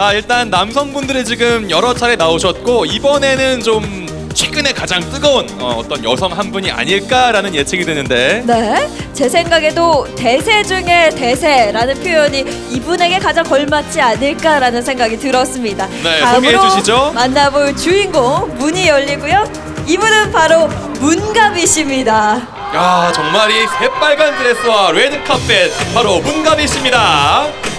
아, 일단 남성분들이 지금 여러 차례 나오셨고 이번에는 좀 최근에 가장 뜨거운 어, 떤 여성 한 분이 아닐까라는 예측이 드는데 네, 제 생각에도 대세 중에 대세라는 표현이 이분에게 가장 걸맞지 않을까라는 생각이 들었습니다. 네, 소개해 주시죠. 만나볼 주인공 문이 열리고요. 이분은 바로 씨입니다. 야 정말 이 새빨간 드레스와 레드 카펫 바로 씨입니다.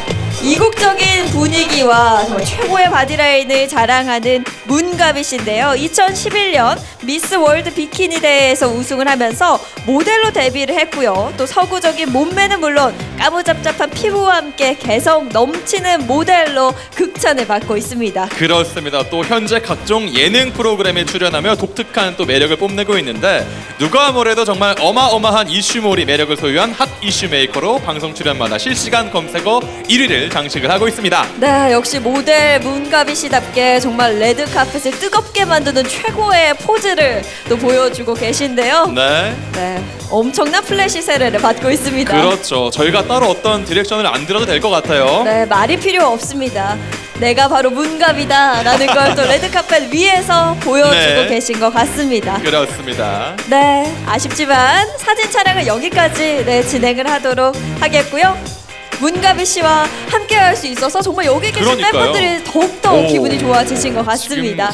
이국적인 분위기와 정말 최고의 바디라인을 자랑하는 문가비 씨인데요. 2011년 미스 월드 비키니 대회에서 우승을 하면서 모델로 데뷔를 했고요. 또 서구적인 몸매는 물론 까무잡잡한 피부와 함께 개성 넘치는 모델로 극찬을 받고 있습니다. 그렇습니다. 또 현재 각종 예능 프로그램에 출연하며 독특한 또 매력을 뽐내고 있는데 누가 뭐래도 정말 어마어마한 이슈몰이 매력을 소유한 핫 이슈 메이커로 방송 출연마다 실시간 검색어 1위를 장식을 하고 있습니다. 네, 역시 모델 문가비 씨답게 정말 레드 카펫을 뜨겁게 만드는 최고의 포즈를 또 보여주고 계신데요. 네. 네, 엄청난 플래시 세례를 받고 있습니다. 그렇죠. 저희가 따로 어떤 디렉션을 안 들어도 될 것 같아요. 네, 말이 필요 없습니다. 내가 바로 문갑이다라는 걸 또 레드카펫 위에서 보여주고 네. 계신 것 같습니다. 그렇습니다. 네, 아쉽지만 사진 촬영은 여기까지 네, 진행을 하도록 하겠고요. 문가비 씨와 함께 할 수 있어서 정말 여기 계신 그러니까요. 팬분들이 더욱더 오. 기분이 좋아지신 것 같습니다.